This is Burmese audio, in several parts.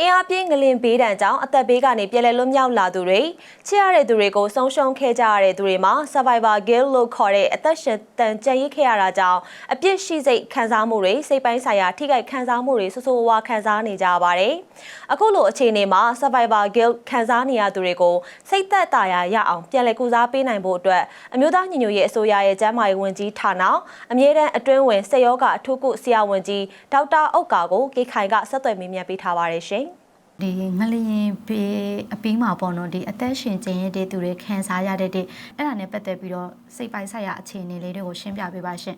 အင်အားပြင်းငလင်ဘေးဒဏ်ကြောင့်အသက်ဘေးကနေပြည်လဲလွတ်မြောက်လာသူတွေချစ်ရတဲ့သူတွေကိုဆုံးရှုံးခဲ့ကြရတဲ့သူတွေမှာ Survivor Guild လို့ခေါ်တဲ့အသက်ရှင်တန်ကြံ့ရစ်ခဲ့ရတာကြောင့်အပြစ်ရှိစိတ်ခံစားမှုတွေစိတ်ပိုင်းဆိုင်ရာထိခိုက်ခံစားမှုတွေဆူဆူဝါးဝါခံစားနေကြရပါတယ်။အခုလိုအခြေအနေမှာ Survivor Guild ခံစားနေရသူတွေကိုစိတ်သက်သာရာရအောင်ပြန်လည်ကုစားပေးနိုင်ဖို့အတွက်အမျိုးသားညီညွတ်ရေးအစိုးရရဲ့ကျန်းမာရေးဝန်ကြီးဌာနအမြဲတမ်းအတွင်းဝင်စေယောကအထူးကုဆရာဝန်ကြီးဒေါက်တာအုတ်ကာကိုကေခိုင်ကဆက်သွယ်မေးမြန်းပေးထားပါတယ်ရှင်။ ဒီငလျင်ဘေးအပြီးမှာပေါ့နော်ဒီအသက်ရှင်ကျင်ရတဲ့သူတွေခံစားရတဲ့တဲ့အဲ့ဒါနဲ့ပတ်သက်ပြီးတော့စိတ်ပိုင်းဆိုင်ရာအခြေအနေလေးတွေကိုရှင်းပြပေးပါရှင်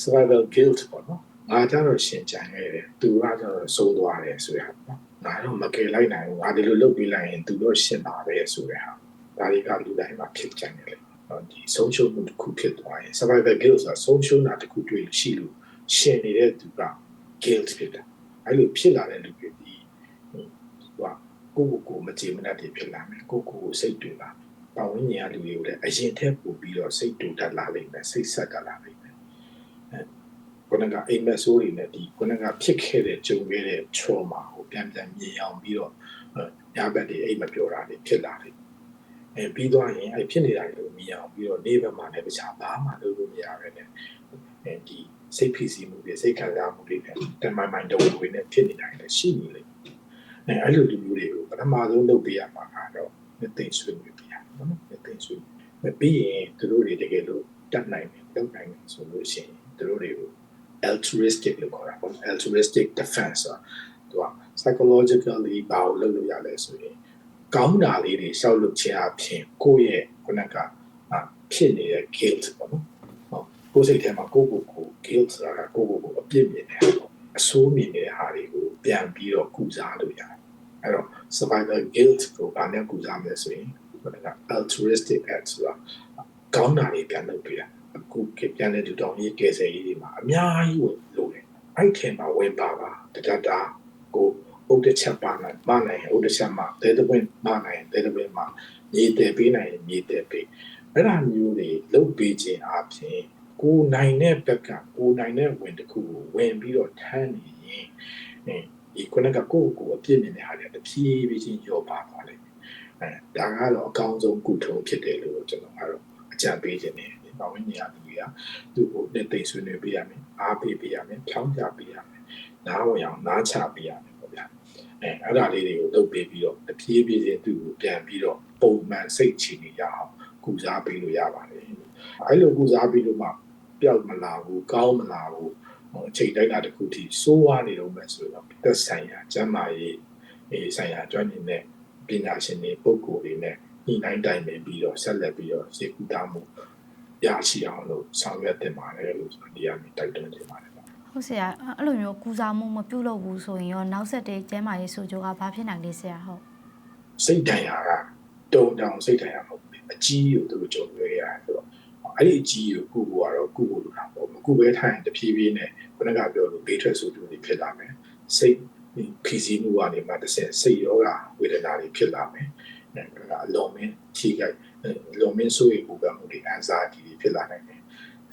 survival guilt ပေါ့နော်ငါကြတော့ရှင်ကြံခဲ့တယ်သူကကြတော့စိုးသွားတယ်ဆိုရဟာပေါ့ငါတော့မကယ်လိုက်နိုင်ဘူးငါဒီလိုလုပ်ပြီးလိုက်ရင်သူတော့ရှင်ပါပဲဆိုရဟာဒါတွေကလူတိုင်းမှာဖြစ်ကြတယ်လေနော်ဒီဆုံးရှုံးမှုတစ်ခုဖြစ်သွားရင် survival guilt ဆိုတာဆုံးရှုံးတာတစ်ခုတွေ့လို့ရှိလို့ရှင်နေတဲ့သူက guilt ဖြစ်တာ အဲ့လိုဖြစ်လာတဲ့လူတွေဒီဟိုကိုကိုကိုမကြည်မနှက်တွေဖြစ်လာမယ်ကိုကိုကိုစိတ်တွေလာပတ်ဝန်းကျင်ကလူတွေကိုလည်းအရင်ထက်ပိုပြီးတော့စိတ်တူတတ်လာလိမ့်မယ်စိတ်ဆက်ကလာလိမ့်မယ်ခုနကအိမ်မက်ဆိုးတွေနဲ့ဒီခုနကဖြစ်ခဲ့တဲ့ကြုံခဲ့တဲ့ trauma ကိုပြန်ပြန်မြင်အောင်ပြီးတော့ညာဘက်တွေအိမ်မပြောတာတွေဖြစ်လာတယ်။အဲပြီးသွားရင်အဲဖြစ်နေတာတွေကိုမြင်အောင်ပြီးတော့နေဘက်မှာလည်းတခြားဘာမှလုပ်လို့မရပဲနဲ့အဲဒီ စိတ်ဖိစီးမှုတွေစိတ်ခံစားမှုတွေနဲ့တမန်မိုင်းတော်ဝင်နဲ့ဖြစ်နေတာလည်းရှိနေလိမ့်မယ်။အဲအဲ့လိုလူမျိုးတွေကိုပထမဆုံးလုပ်ပေးရမှာကတော့မသိဆွေးနွေးပြရနော်မသိဆွေးမပြီးရင်သူတို့တွေတကယ်လို့တတ်နိုင်တယ်လုပ်နိုင်တယ်ဆိုလို့ရှိရင်သူတို့တွေကို altruistic လို့ခေါ်တာပေါ့ altruistic defense ဆိုတာသူက psychologically ဘာလို့လုပ်လို့ရလဲဆိုရင်ကောင်းတာလေးတွေရှောက်လုပ်ခြင်းအပြင်ကိုယ့်ရဲ့ခုနကဖြစ်နေတဲ့ guilt ပေါ့နော်ဟုတ်ကိုယ်စိတ်ထဲမှာကိုယ့်ကိုယ်ကို guilt ဆိုတာကကိုယ့်ကိုယ်ကိုအပြစ်မြင်နေတာပေါ့အဆိုးမြင်နေတဲ့ဟာတွေကိုပြန်ပြီးတော့ကုစားလို့ရတယ်အဲ့တော့ survivor guilt ကိုဗာနဲ့ကုစားမယ်ဆိုရင်ခုနက altruistic act ဆိုတာကောင်းတာတွေပြန်လုပ်ပြရအခုပြန်တဲ့ဒူတောင်ရေးကယ်ဆယ်ရေးတွေမှာအများကြီးဝင်လို့တယ်အဲ့ထင်မှာဝင်ပါပါတတတာကိုဥဒ္ဒချက်ပါနိုင်မနိုင်ဥဒ္ဒချက်မှာတဲတပွင့်မနိုင်တဲတပွင့်မှာမြေတယ်ပေးနိုင်မြေတယ်ပေးအဲ့ဒါမျိုးတွေလုပ်ပေးခြင်းအပြင် ကိုနိုင်တဲ့ဘက်ကကိုနိုင်တဲ့ဝင်တစ်ခုကိုဝင်ပြီးတော့ထမ်းနေရင်ဒီခုနကကိုယ့်ကိုယ်အပြစ်မြင်တဲ့ဟာတွေတဖြည်းဖြည်းချင်းရောပါသွားလိမ့်မယ်အဲဒါကတော့အကောင်းဆုံးကုထုံးဖြစ်တယ်လို့ကျွန်တော်ကတော့အကြံပေးခြင်းနဲ့ပါဝင်နေရသူတွေကသူ့ကိုလက်သိဆွေးနွေးပေးရမယ်အားပေးပေးရမယ်ဖြောင်းပြပေးရမယ်နားဝင်အောင်နားချပေးရမယ်ပေါ့ဗျာအဲအဲ့ဒါလေးတွေကိုလုပ်ပေးပြီးတော့တပြေးပြေးချင်းသူ့ကိုပြန်ပြီးတော့ပုံမှန်စိတ်ချနေရအောင်ကုစားပေးလို့ရပါတယ်အဲ့လိုကုစားပေးလို့မှ ပျောက်မလာဘူးကောင်းမလာဘူးအချိန်တိုင်းတာတစ်ခုထိစိုးဝါနေတော့မယ်ဆိုတော့သက်ဆိုင်ရာကျမ်းမာရေးအေးဆိုင်ရာကျွမ်းကျင်တဲ့ပညာရှင်တွေပုဂ္ဂိုလ်တွေနဲ့ညှိနှိုင်းတိုင်ပင်ပြီးတော့ဆက်လက်ပြီးတော့စေကူတာမှုရရှိအောင်လို့ဆောင်ရွက်တင်ပါတယ်လို့ကျွန်တော်ဒီကနေတိုက်တွန်းတင်ပါတယ်ဗျဟုတ်ဆရာအဲ့လိုမျိုးကုစားမှုမပြုလုပ်ဘူးဆိုရင်ရောနောက်ဆက်တဲ့ကျန်းမာရေးဆိုကြကဘာဖြစ်နိုင်လဲဆရာဟုတ်စိတ်တန်ရာကတုံတောင်စိတ်တန်ရာမဟုတ်ဘူးအကြီးကိုသူတို့ကြုံတွေ့ရတယ်ဆိုတော့ အဲ့ဒီအကြီးကိုကုဖို့ကတော့ကုဖို့လိုတာပေါ့မကုဘဲထိုင်တဖြည်းဖြည်းနဲ့ခုနကပြောလို့ဘေးထွက်ဆိုသူတွေဖြစ်လာမယ်စိတ်ဖြီးစည်းမှုကနေမှတစ်ဆင့်စိတ်ရောဂါဝေဒနာတွေဖြစ်လာမယ်အဲဒါကအလုံးမင်းထိခိုက်လုံမင်းဆိုးရပူပန်မှုတွေ anxiety တွေဖြစ်လာနိုင်တယ်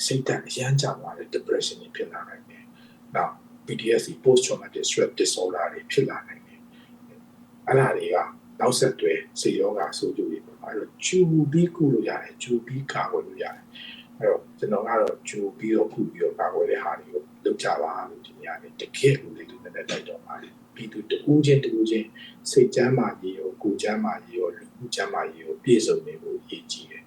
စိတ်ဓာတ်အရမ်းကြသွားတဲ့ depression တွေဖြစ်လာနိုင်တယ်နောက် PTSD post traumatic stress disorder တွေဖြစ်လာနိုင်တယ်အဲ့ဒါတွေက နောက်ဆက်တွဲစေယောဂဆိုးကျိုးတွေပေါ့အဲ့တော့ဂျူပြီးကုလို့ရတယ်ဂျူပြီးကာကွယ်လို့ရတယ်အဲ့တော့ကျွန်တော်ကတော့ဂျူပြီးတော့ကုပြီးတော့ကာကွယ်တဲ့ဟာတွေကိုလုပ်ကြပါလို့ဒီနေရာနဲ့တကယ်လို့လေးလေးနဲ့တိုက်တော့ပါတယ်ပြီးသူတူးချင်းတူးချင်းစိတ်ချမ်းသာရေးရောကိုယ်ချမ်းသာရေးရောလူမှုချမ်းသာရေးရောပြည့်စုံနေဖို့အရေးကြီး